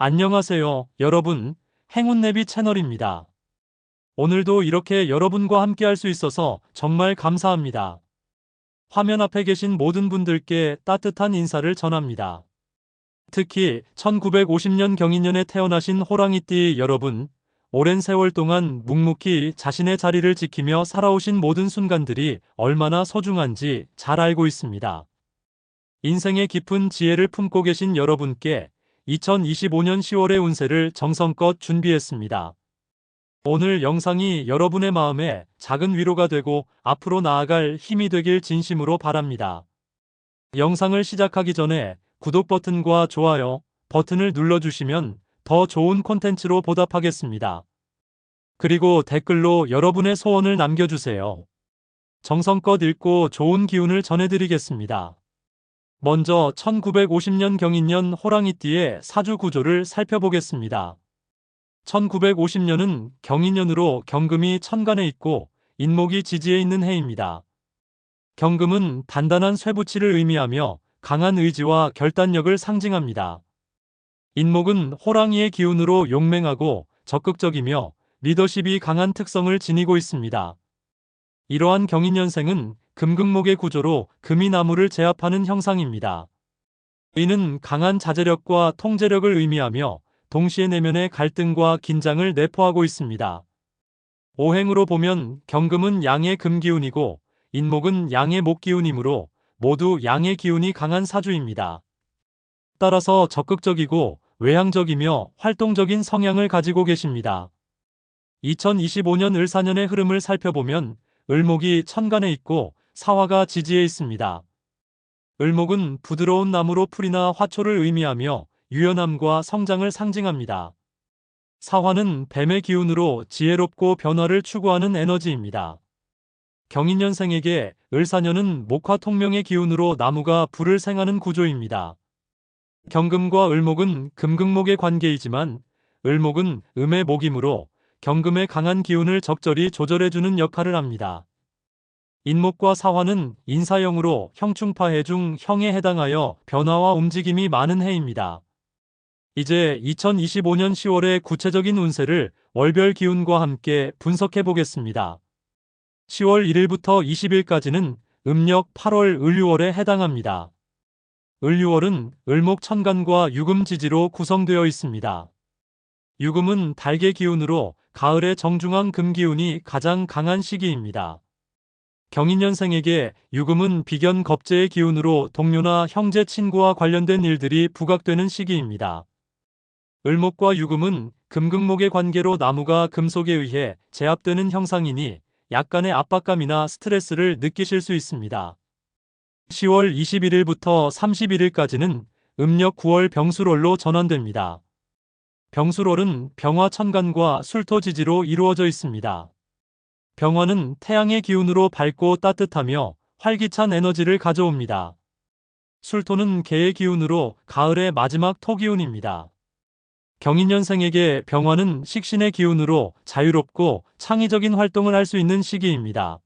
안녕하세요, 여러분. 행운내비 채널입니다. 오늘도 이렇게 여러분과 함께 할 수 있어서 정말 감사합니다. 화면 앞에 계신 모든 분들께 따뜻한 인사를 전합니다. 특히 1950년 경인년에 태어나신 호랑이띠 여러분, 오랜 세월 동안 묵묵히 자신의 자리를 지키며 살아오신 모든 순간들이 얼마나 소중한지 잘 알고 있습니다. 인생의 깊은 지혜를 품고 계신 여러분께 2025년 10월의 운세를 정성껏 준비했습니다. 오늘 영상이 여러분의 마음에 작은 위로가 되고 앞으로 나아갈 힘이 되길 진심으로 바랍니다. 영상을 시작하기 전에 구독 버튼과 좋아요 버튼을 눌러주시면 더 좋은 콘텐츠로 보답하겠습니다. 그리고 댓글로 여러분의 소원을 남겨주세요. 정성껏 읽고 좋은 기운을 전해드리겠습니다. 먼저 1950년 경인년 호랑이띠의 사주 구조를 살펴보겠습니다. 1950년은 경인년으로 경금이 천간에 있고 인목이 지지에 있는 해입니다. 경금은 단단한 쇠붙이를 의미하며 강한 의지와 결단력을 상징합니다. 인목은 호랑이의 기운으로 용맹하고 적극적이며 리더십이 강한 특성을 지니고 있습니다. 이러한 경인년생은 금극목의 구조로 금이 나무를 제압하는 형상입니다. 이는 강한 자제력과 통제력을 의미하며 동시에 내면의 갈등과 긴장을 내포하고 있습니다. 오행으로 보면 경금은 양의 금기운이고 인목은 양의 목기운이므로 모두 양의 기운이 강한 사주입니다. 따라서 적극적이고 외향적이며 활동적인 성향을 가지고 계십니다. 2025년 을사년의 흐름을 살펴보면 을목이 천간에 있고 사화가 지지에 있습니다. 을목은 부드러운 나무로 풀이나 화초를 의미하며 유연함과 성장을 상징합니다. 사화는 뱀의 기운으로 지혜롭고 변화를 추구하는 에너지입니다. 경인년생에게 을사년은 목화 통명의 기운으로 나무가 불을 생하는 구조입니다. 경금과 을목은 금극목의 관계이지만 을목은 음의 목이므로 경금의 강한 기운을 적절히 조절해주는 역할을 합니다. 인목과 사화는 인사형으로 형충파해 중 형에 해당하여 변화와 움직임이 많은 해입니다. 이제 2025년 10월의 구체적인 운세를 월별 기운과 함께 분석해 보겠습니다. 10월 1일부터 20일까지는 음력 8월 을유월에 해당합니다. 을유월은 을목 천간과 유금 지지로 구성되어 있습니다. 유금은 달의 기운으로 가을의 정중앙 금기운이 가장 강한 시기입니다. 경인년생에게 유금은 비견 겁재의 기운으로 동료나 형제 친구와 관련된 일들이 부각되는 시기입니다. 을목과 유금은 금극목의 관계로 나무가 금속에 의해 제압되는 형상이니 약간의 압박감이나 스트레스를 느끼실 수 있습니다. 10월 21일부터 31일까지는 음력 9월 병수롤로 전환됩니다. 병수롤은 병화 천간과 술토 지지로 이루어져 있습니다. 병화는 태양의 기운으로 밝고 따뜻하며 활기찬 에너지를 가져옵니다. 술토는 개의 기운으로 가을의 마지막 토기운입니다. 경인년생에게 병화는 식신의 기운으로 자유롭고 창의적인 활동을 할 수 있는 시기입니다.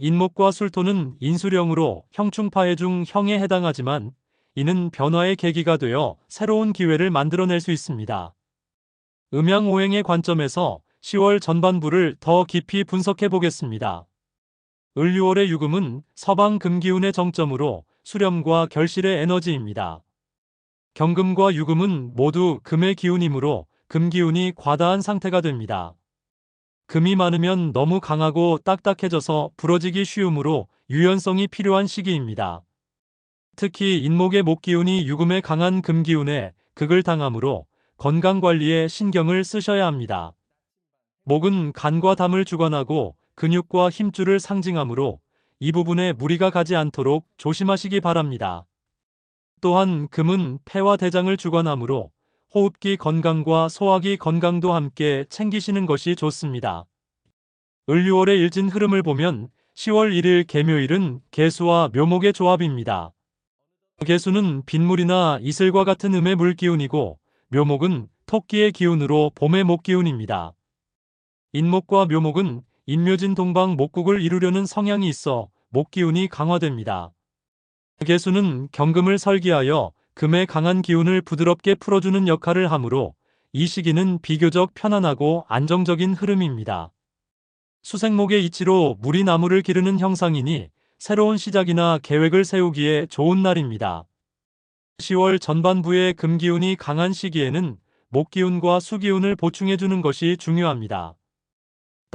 인목과 술토는 인수령으로 형충파해 중 형에 해당하지만 이는 변화의 계기가 되어 새로운 기회를 만들어낼 수 있습니다. 음양오행의 관점에서 10월 전반부를 더 깊이 분석해 보겠습니다. 을유월의 유금은 서방 금기운의 정점으로 수렴과 결실의 에너지입니다. 경금과 유금은 모두 금의 기운이므로 금기운이 과다한 상태가 됩니다. 금이 많으면 너무 강하고 딱딱해져서 부러지기 쉬우므로 유연성이 필요한 시기입니다. 특히 인목의 목기운이 유금의 강한 금기운에 극을 당하므로 건강관리에 신경을 쓰셔야 합니다. 목은 간과 담을 주관하고 근육과 힘줄을 상징하므로 이 부분에 무리가 가지 않도록 조심하시기 바랍니다. 또한 금은 폐와 대장을 주관하므로 호흡기 건강과 소화기 건강도 함께 챙기시는 것이 좋습니다. 을유월의 일진 흐름을 보면 10월 1일 개묘일은 개수와 묘목의 조합입니다. 개수는 빗물이나 이슬과 같은 음의 물기운이고 묘목은 토끼의 기운으로 봄의 목기운입니다. 인목과 묘목은 인묘진 동방 목국을 이루려는 성향이 있어 목기운이 강화됩니다. 개수는 경금을 설계하여 금의 강한 기운을 부드럽게 풀어주는 역할을 하므로 이 시기는 비교적 편안하고 안정적인 흐름입니다. 수생목의 이치로 물이 나무를 기르는 형상이니 새로운 시작이나 계획을 세우기에 좋은 날입니다. 10월 전반부의 금기운이 강한 시기에는 목기운과 수기운을 보충해주는 것이 중요합니다.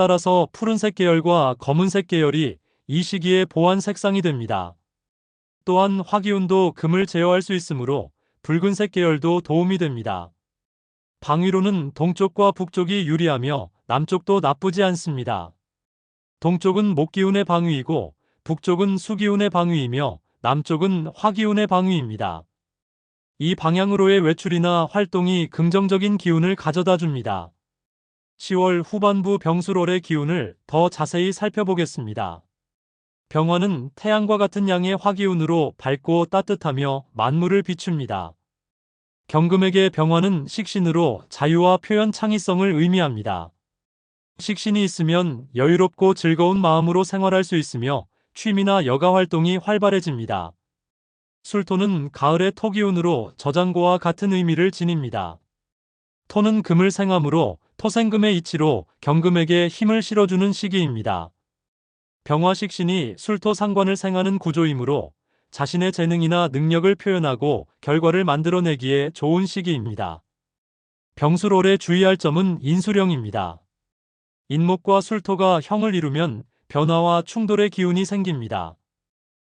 따라서 푸른색 계열과 검은색 계열이 이 시기에 보완 색상이 됩니다. 또한 화기운도 금을 제어할 수 있으므로 붉은색 계열도 도움이 됩니다. 방위로는 동쪽과 북쪽이 유리하며 남쪽도 나쁘지 않습니다. 동쪽은 목기운의 방위이고 북쪽은 수기운의 방위이며 남쪽은 화기운의 방위입니다. 이 방향으로의 외출이나 활동이 긍정적인 기운을 가져다 줍니다. 10월 후반부 병수롤의 기운을 더 자세히 살펴보겠습니다. 병화는 태양과 같은 양의 화기운으로 밝고 따뜻하며 만물을 비춥니다. 경금에게 병화는 식신으로 자유와 표현 창의성을 의미합니다. 식신이 있으면 여유롭고 즐거운 마음으로 생활할 수 있으며 취미나 여가 활동이 활발해집니다. 술토는 가을의 토기운으로 저장고와 같은 의미를 지닙니다. 토는 금을 생함으로 토생금의 이치로 경금에게 힘을 실어주는 시기입니다. 병화식 신이 술토 상관을 생하는 구조이므로 자신의 재능이나 능력을 표현하고 결과를 만들어내기에 좋은 시기입니다. 병술올에 주의할 점은 인수령입니다. 인목과 술토가 형을 이루면 변화와 충돌의 기운이 생깁니다.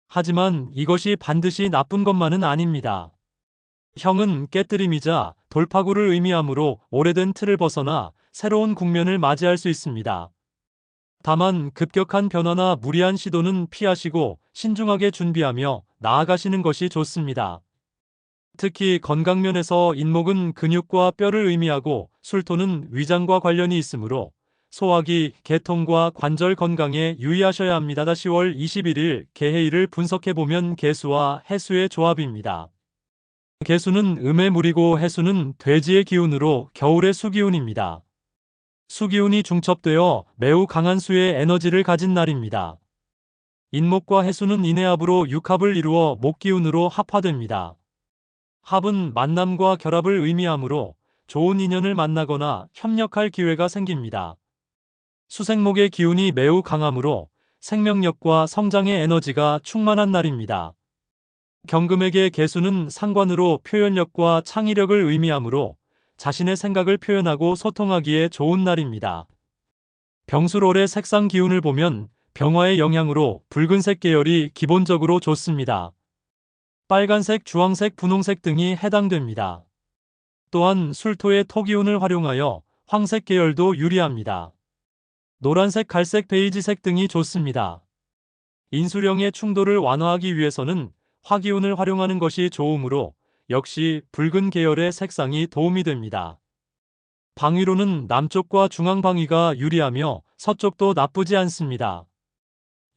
하지만 이것이 반드시 나쁜 것만은 아닙니다. 형은 깨뜨림이자 돌파구를 의미하므로 오래된 틀을 벗어나 새로운 국면을 맞이할 수 있습니다. 다만 급격한 변화나 무리한 시도는 피하시고 신중하게 준비하며 나아가시는 것이 좋습니다. 특히 건강면에서 인목은 근육과 뼈를 의미하고 술토는 위장과 관련이 있으므로 소화기, 개통과 관절 건강에 유의하셔야 합니다. 10월 21일 개해일을 분석해보면 개수와 해수의 조합입니다. 개수는 음의 물이고 해수는 돼지의 기운으로 겨울의 수기운입니다. 수기운이 중첩되어 매우 강한 수의 에너지를 가진 날입니다. 인목과 해수는 인해합으로 육합을 이루어 목기운으로 합화됩니다. 합은 만남과 결합을 의미하므로 좋은 인연을 만나거나 협력할 기회가 생깁니다. 수생목의 기운이 매우 강하므로 생명력과 성장의 에너지가 충만한 날입니다. 경금에게 개수는 상관으로 표현력과 창의력을 의미하므로 자신의 생각을 표현하고 소통하기에 좋은 날입니다. 병수롤의 색상 기운을 보면 병화의 영향으로 붉은색 계열이 기본적으로 좋습니다. 빨간색, 주황색, 분홍색 등이 해당됩니다. 또한 술토의 토기운을 활용하여 황색 계열도 유리합니다. 노란색, 갈색, 베이지색 등이 좋습니다. 인수령의 충돌을 완화하기 위해서는 화기운을 활용하는 것이 좋으므로 역시 붉은 계열의 색상이 도움이 됩니다. 방위로는 남쪽과 중앙방위가 유리하며 서쪽도 나쁘지 않습니다.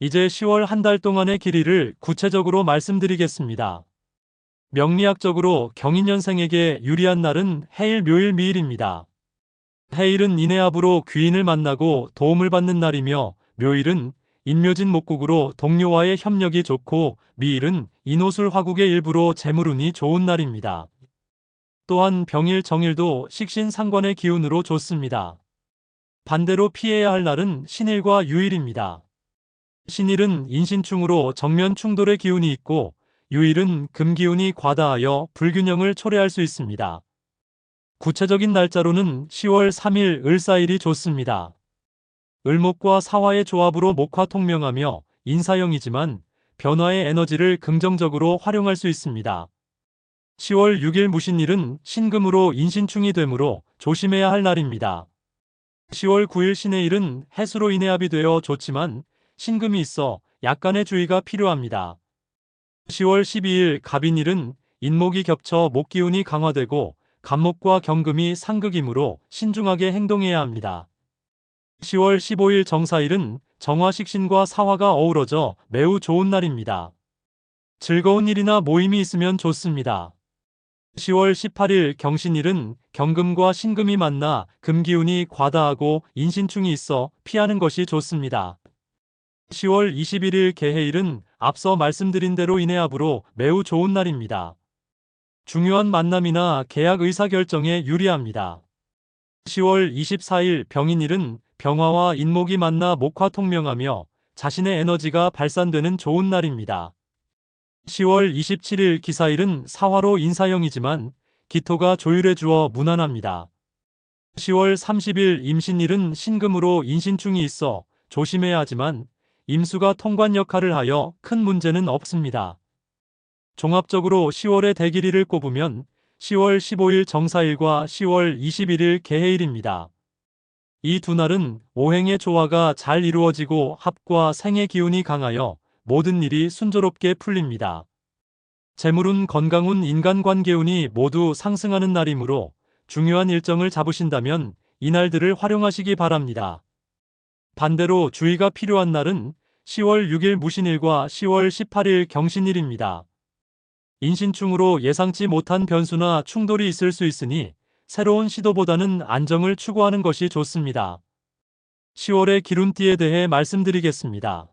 이제 10월 한 달 동안의 길이를 구체적으로 말씀드리겠습니다. 명리학적으로 경인년생에게 유리한 날은 해일 묘일 미일입니다. 해일은 인해합으로 귀인을 만나고 도움을 받는 날이며 묘일은 인묘진 목국으로 동료와의 협력이 좋고 미일은 인호술 화국의 일부로 재물운이 좋은 날입니다. 또한 병일 정일도 식신 상관의 기운으로 좋습니다. 반대로 피해야 할 날은 신일과 유일입니다. 신일은 인신충으로 정면 충돌의 기운이 있고 유일은 금기운이 과다하여 불균형을 초래할 수 있습니다. 구체적인 날짜로는 10월 3일 을사일이 좋습니다. 을목과 사화의 조합으로 목화 통명하며 인사형이지만 변화의 에너지를 긍정적으로 활용할 수 있습니다. 10월 6일 무신일은 신금으로 인신충이 되므로 조심해야 할 날입니다. 10월 9일 신의 일은 해수로 인해 합이 되어 좋지만 신금이 있어 약간의 주의가 필요합니다. 10월 12일 갑인일은 인목이 겹쳐 목 기운이 강화되고 간목과 경금이 상극이므로 신중하게 행동해야 합니다. 10월 15일 정사일은 정화식 신과 사화가 어우러져 매우 좋은 날입니다. 즐거운 일이나 모임이 있으면 좋습니다. 10월 18일 경신일은 경금과 신금이 만나 금기운이 과다하고 인신충이 있어 피하는 것이 좋습니다. 10월 21일 개해일은 앞서 말씀드린 대로 인해합으로 매우 좋은 날입니다. 중요한 만남이나 계약 의사결정에 유리합니다. 10월 24일 병인일은 병화와 인목이 만나 목화통명하며 자신의 에너지가 발산되는 좋은 날입니다. 10월 27일 기사일은 사화로 인사형이지만 기토가 조율해 주어 무난합니다. 10월 30일 임신일은 신금으로 인신충이 있어 조심해야 하지만 임수가 통관 역할을 하여 큰 문제는 없습니다. 종합적으로 10월의 대길이를 꼽으면 10월 15일 정사일과 10월 21일 개해일입니다. 이 두 날은 오행의 조화가 잘 이루어지고 합과 생의 기운이 강하여 모든 일이 순조롭게 풀립니다. 재물운 건강운 인간관계운이 모두 상승하는 날이므로 중요한 일정을 잡으신다면 이날들을 활용하시기 바랍니다. 반대로 주의가 필요한 날은 10월 6일 무신일과 10월 18일 경신일입니다. 인신충으로 예상치 못한 변수나 충돌이 있을 수 있으니 새로운 시도보다는 안정을 추구하는 것이 좋습니다. 10월의 기룬띠에 대해 말씀드리겠습니다.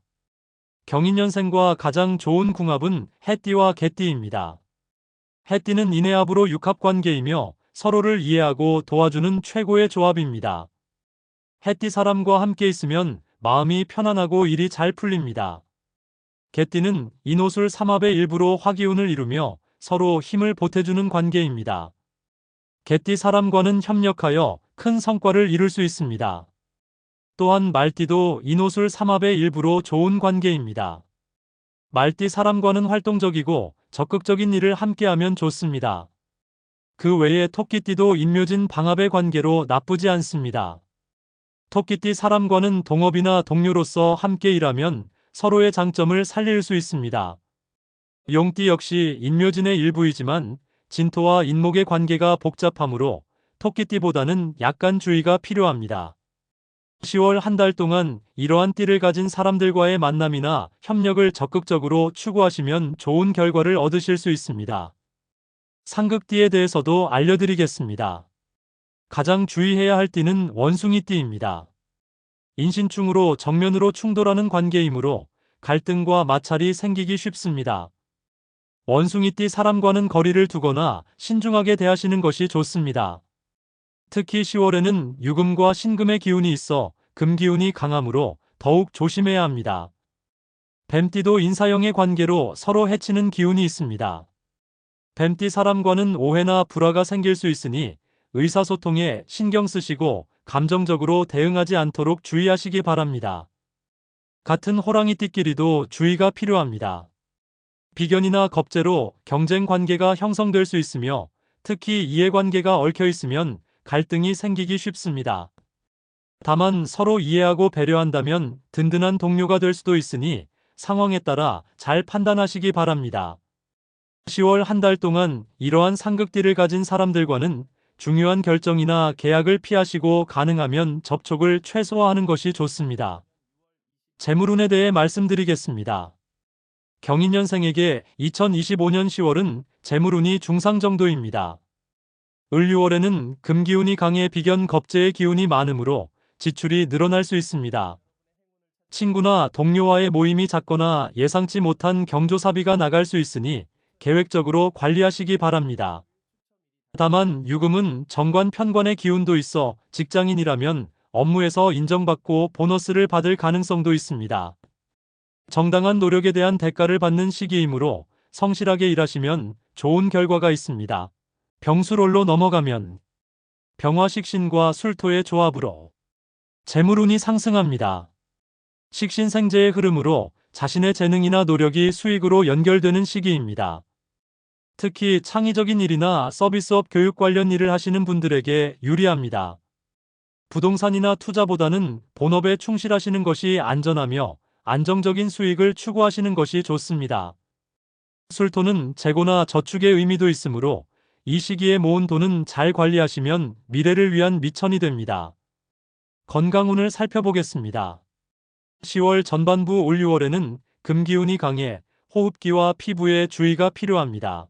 경인년생과 가장 좋은 궁합은 해띠와 개띠입니다. 해띠는 인해합으로 육합관계이며 서로를 이해하고 도와주는 최고의 조합입니다. 해띠 사람과 함께 있으면 마음이 편안하고 일이 잘 풀립니다. 개띠는 인호술 삼합의 일부로 화기운을 이루며 서로 힘을 보태주는 관계입니다. 개띠 사람과는 협력하여 큰 성과를 이룰 수 있습니다. 또한 말띠도 인호술 삼합의 일부로 좋은 관계입니다. 말띠 사람과는 활동적이고 적극적인 일을 함께하면 좋습니다. 그 외에 토끼띠도 인묘진 방합의 관계로 나쁘지 않습니다. 토끼띠 사람과는 동업이나 동료로서 함께 일하면 서로의 장점을 살릴 수 있습니다. 용띠 역시 인묘진의 일부이지만 진토와 인목의 관계가 복잡하므로 토끼띠보다는 약간 주의가 필요합니다. 10월 한 달 동안 이러한 띠를 가진 사람들과의 만남이나 협력을 적극적으로 추구하시면 좋은 결과를 얻으실 수 있습니다. 상극띠에 대해서도 알려드리겠습니다. 가장 주의해야 할 띠는 원숭이 띠입니다. 인신충으로 정면으로 충돌하는 관계이므로 갈등과 마찰이 생기기 쉽습니다. 원숭이띠 사람과는 거리를 두거나 신중하게 대하시는 것이 좋습니다. 특히 10월에는 유금과 신금의 기운이 있어 금 기운이 강하므로 더욱 조심해야 합니다. 뱀띠도 인사형의 관계로 서로 해치는 기운이 있습니다. 뱀띠 사람과는 오해나 불화가 생길 수 있으니 의사소통에 신경 쓰시고 감정적으로 대응하지 않도록 주의하시기 바랍니다. 같은 호랑이띠끼리도 주의가 필요합니다. 비견이나 겁재로 경쟁 관계가 형성될 수 있으며 특히 이해관계가 얽혀 있으면 갈등이 생기기 쉽습니다. 다만 서로 이해하고 배려한다면 든든한 동료가 될 수도 있으니 상황에 따라 잘 판단하시기 바랍니다. 10월 한 달 동안 이러한 상극띠를 가진 사람들과는 중요한 결정이나 계약을 피하시고 가능하면 접촉을 최소화하는 것이 좋습니다. 재물운에 대해 말씀드리겠습니다. 경인년생에게 2025년 10월은 재물운이 중상 정도입니다. 을 6월에는 금기운이 강해 비견 겁재의 기운이 많으므로 지출이 늘어날 수 있습니다. 친구나 동료와의 모임이 작거나 예상치 못한 경조사비가 나갈 수 있으니 계획적으로 관리하시기 바랍니다. 다만 유금은 정관 편관의 기운도 있어 직장인이라면 업무에서 인정받고 보너스를 받을 가능성도 있습니다. 정당한 노력에 대한 대가를 받는 시기이므로 성실하게 일하시면 좋은 결과가 있습니다. 병수롤로 넘어가면 병화식신과 술토의 조합으로 재물운이 상승합니다. 식신 생재의 흐름으로 자신의 재능이나 노력이 수익으로 연결되는 시기입니다. 특히 창의적인 일이나 서비스업 교육 관련 일을 하시는 분들에게 유리합니다. 부동산이나 투자보다는 본업에 충실하시는 것이 안전하며 안정적인 수익을 추구하시는 것이 좋습니다. 술토는 재고나 저축의 의미도 있으므로 이 시기에 모은 돈은 잘 관리하시면 미래를 위한 미천이 됩니다. 건강운을 살펴보겠습니다. 10월 전반부 올 6월에는 금기운이 강해 호흡기와 피부에 주의가 필요합니다.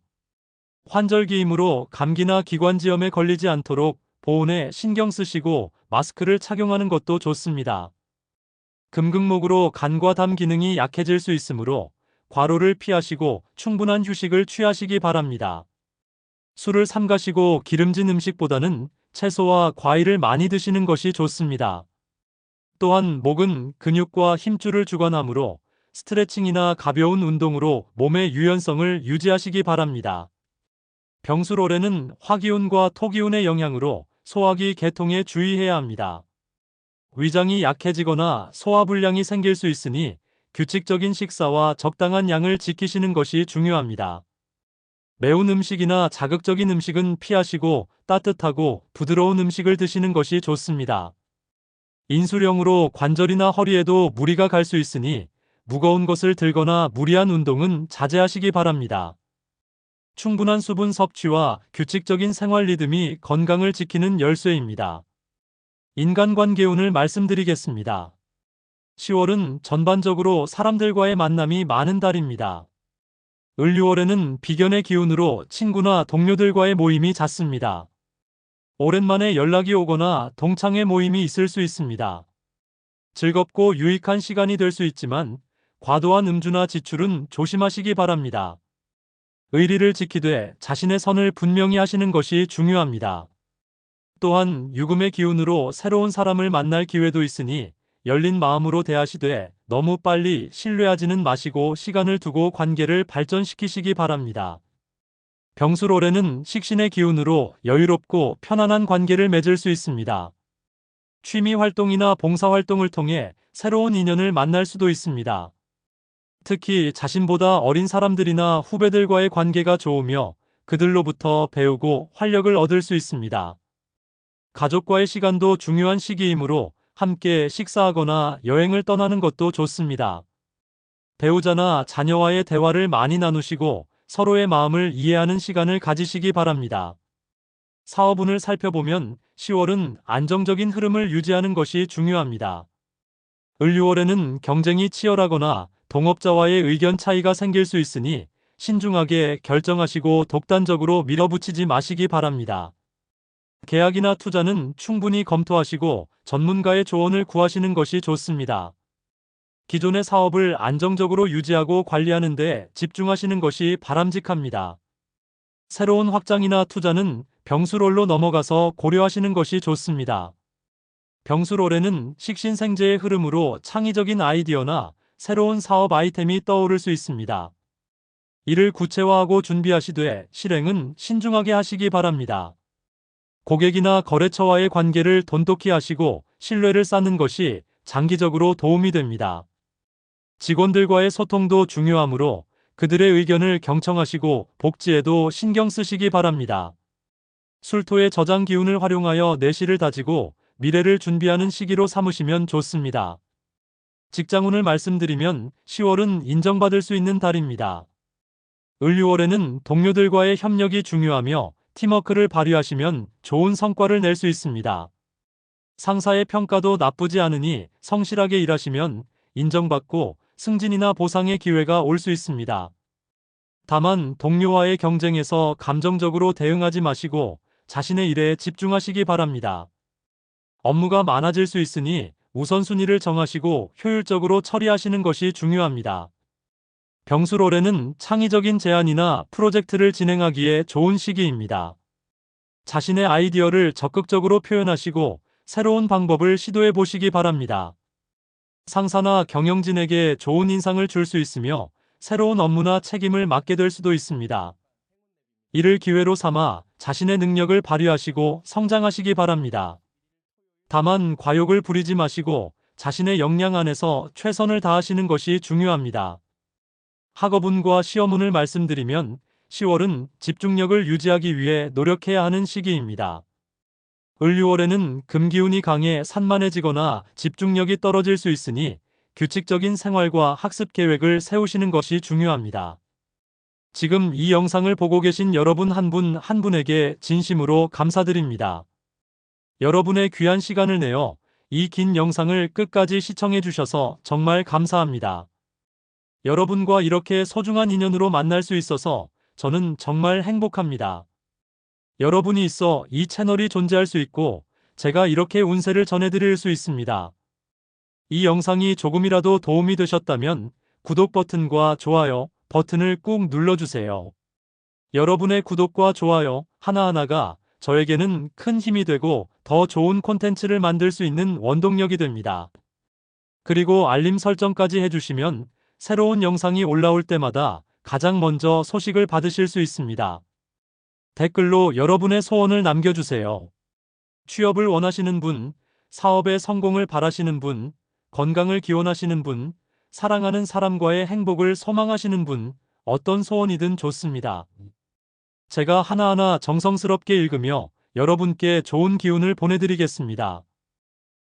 환절기이므로 감기나 기관지염에 걸리지 않도록 보온에 신경 쓰시고 마스크를 착용하는 것도 좋습니다. 금극목으로 간과 담 기능이 약해질 수 있으므로 과로를 피하시고 충분한 휴식을 취하시기 바랍니다. 술을 삼가시고 기름진 음식보다는 채소와 과일을 많이 드시는 것이 좋습니다. 또한 목은 근육과 힘줄을 주관하므로 스트레칭이나 가벼운 운동으로 몸의 유연성을 유지하시기 바랍니다. 병수롤에는 화기운과 토기운의 영향으로 소화기 개통에 주의해야 합니다. 위장이 약해지거나 소화불량이 생길 수 있으니 규칙적인 식사와 적당한 양을 지키시는 것이 중요합니다. 매운 음식이나 자극적인 음식은 피하시고 따뜻하고 부드러운 음식을 드시는 것이 좋습니다. 인수령으로 관절이나 허리에도 무리가 갈 수 있으니 무거운 것을 들거나 무리한 운동은 자제하시기 바랍니다. 충분한 수분 섭취와 규칙적인 생활 리듬이 건강을 지키는 열쇠입니다. 인간관계 운을 말씀드리겠습니다. 10월은 전반적으로 사람들과의 만남이 많은 달입니다. 을류월에는 비견의 기운으로 친구나 동료들과의 모임이 잦습니다. 오랜만에 연락이 오거나 동창회 모임이 있을 수 있습니다. 즐겁고 유익한 시간이 될 수 있지만 과도한 음주나 지출은 조심하시기 바랍니다. 의리를 지키되 자신의 선을 분명히 하시는 것이 중요합니다. 또한 유금의 기운으로 새로운 사람을 만날 기회도 있으니 열린 마음으로 대하시되 너무 빨리 신뢰하지는 마시고 시간을 두고 관계를 발전시키시기 바랍니다. 병수롤에는 식신의 기운으로 여유롭고 편안한 관계를 맺을 수 있습니다. 취미 활동이나 봉사 활동을 통해 새로운 인연을 만날 수도 있습니다. 특히 자신보다 어린 사람들이나 후배들과의 관계가 좋으며 그들로부터 배우고 활력을 얻을 수 있습니다. 가족과의 시간도 중요한 시기이므로 함께 식사하거나 여행을 떠나는 것도 좋습니다. 배우자나 자녀와의 대화를 많이 나누시고 서로의 마음을 이해하는 시간을 가지시기 바랍니다. 사업운을 살펴보면 10월은 안정적인 흐름을 유지하는 것이 중요합니다. 을유월에는 경쟁이 치열하거나 동업자와의 의견 차이가 생길 수 있으니 신중하게 결정하시고 독단적으로 밀어붙이지 마시기 바랍니다. 계약이나 투자는 충분히 검토하시고 전문가의 조언을 구하시는 것이 좋습니다. 기존의 사업을 안정적으로 유지하고 관리하는 데 집중하시는 것이 바람직합니다. 새로운 확장이나 투자는 병수롤로 넘어가서 고려하시는 것이 좋습니다. 병수롤에는 식신생재의 흐름으로 창의적인 아이디어나 새로운 사업 아이템이 떠오를 수 있습니다. 이를 구체화하고 준비하시되 실행은 신중하게 하시기 바랍니다. 고객이나 거래처와의 관계를 돈독히 하시고 신뢰를 쌓는 것이 장기적으로 도움이 됩니다. 직원들과의 소통도 중요하므로 그들의 의견을 경청하시고 복지에도 신경 쓰시기 바랍니다. 술토의 저장 기운을 활용하여 내실을 다지고 미래를 준비하는 시기로 삼으시면 좋습니다. 직장운을 말씀드리면 10월은 인정받을 수 있는 달입니다. 을유월에는 동료들과의 협력이 중요하며 팀워크를 발휘하시면 좋은 성과를 낼 수 있습니다. 상사의 평가도 나쁘지 않으니 성실하게 일하시면 인정받고 승진이나 보상의 기회가 올 수 있습니다. 다만 동료와의 경쟁에서 감정적으로 대응하지 마시고 자신의 일에 집중하시기 바랍니다. 업무가 많아질 수 있으니 우선순위를 정하시고 효율적으로 처리하시는 것이 중요합니다. 병수롤에는 창의적인 제안이나 프로젝트를 진행하기에 좋은 시기입니다. 자신의 아이디어를 적극적으로 표현하시고 새로운 방법을 시도해 보시기 바랍니다. 상사나 경영진에게 좋은 인상을 줄 수 있으며 새로운 업무나 책임을 맡게 될 수도 있습니다. 이를 기회로 삼아 자신의 능력을 발휘하시고 성장하시기 바랍니다. 다만 과욕을 부리지 마시고 자신의 역량 안에서 최선을 다하시는 것이 중요합니다. 학업운과 시험운을 말씀드리면 10월은 집중력을 유지하기 위해 노력해야 하는 시기입니다. 을유월에는 금기운이 강해 산만해지거나 집중력이 떨어질 수 있으니 규칙적인 생활과 학습 계획을 세우시는 것이 중요합니다. 지금 이 영상을 보고 계신 여러분 한 분한 분에게 진심으로 감사드립니다. 여러분의 귀한 시간을 내어 이 긴 영상을 끝까지 시청해 주셔서 정말 감사합니다. 여러분과 이렇게 소중한 인연으로 만날 수 있어서 저는 정말 행복합니다. 여러분이 있어 이 채널이 존재할 수 있고 제가 이렇게 운세를 전해드릴 수 있습니다. 이 영상이 조금이라도 도움이 되셨다면 구독 버튼과 좋아요 버튼을 꾹 눌러주세요. 여러분의 구독과 좋아요 하나하나가 저에게는 큰 힘이 되고 더 좋은 콘텐츠를 만들 수 있는 원동력이 됩니다. 그리고 알림 설정까지 해주시면 새로운 영상이 올라올 때마다 가장 먼저 소식을 받으실 수 있습니다. 댓글로 여러분의 소원을 남겨주세요. 취업을 원하시는 분, 사업의 성공을 바라시는 분, 건강을 기원하시는 분, 사랑하는 사람과의 행복을 소망하시는 분, 어떤 소원이든 좋습니다. 제가 하나하나 정성스럽게 읽으며 여러분께 좋은 기운을 보내드리겠습니다.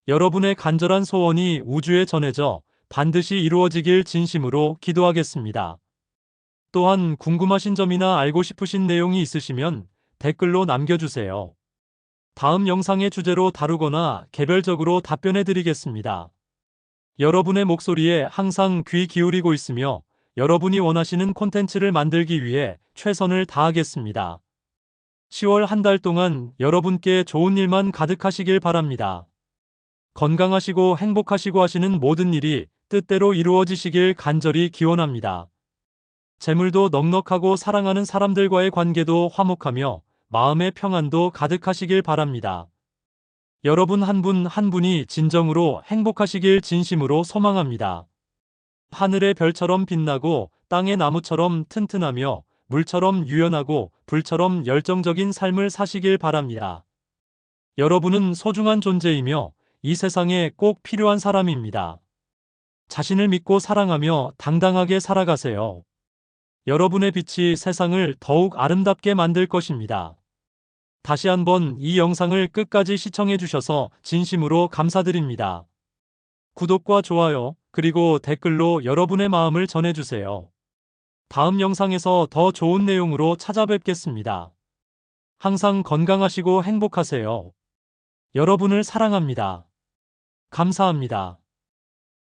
여러분의 간절한 소원이 우주에 전해져 반드시 이루어지길 진심으로 기도하겠습니다. 또한 궁금하신 점이나 알고 싶으신 내용이 있으시면 댓글로 남겨주세요. 다음 영상의 주제로 다루거나 개별적으로 답변해 드리겠습니다. 여러분의 목소리에 항상 귀 기울이고 있으며 여러분이 원하시는 콘텐츠를 만들기 위해 최선을 다하겠습니다. 10월 한 달 동안 여러분께 좋은 일만 가득하시길 바랍니다. 건강하시고 행복하시고 하시는 모든 일이 뜻대로 이루어지시길 간절히 기원합니다. 재물도 넉넉하고 사랑하는 사람들과의 관계도 화목하며 마음의 평안도 가득하시길 바랍니다. 여러분 한분한 분이 진정으로 행복하시길 진심으로 소망합니다. 하늘의 별처럼 빛나고 땅의 나무처럼 튼튼하며 물처럼 유연하고 불처럼 열정적인 삶을 사시길 바랍니다. 여러분은 소중한 존재이며 이 세상에 꼭 필요한 사람입니다. 자신을 믿고 사랑하며 당당하게 살아가세요. 여러분의 빛이 세상을 더욱 아름답게 만들 것입니다. 다시 한번 이 영상을 끝까지 시청해 주셔서 진심으로 감사드립니다. 구독과 좋아요, 그리고 댓글로 여러분의 마음을 전해주세요. 다음 영상에서 더 좋은 내용으로 찾아뵙겠습니다. 항상 건강하시고 행복하세요. 여러분을 사랑합니다. 감사합니다.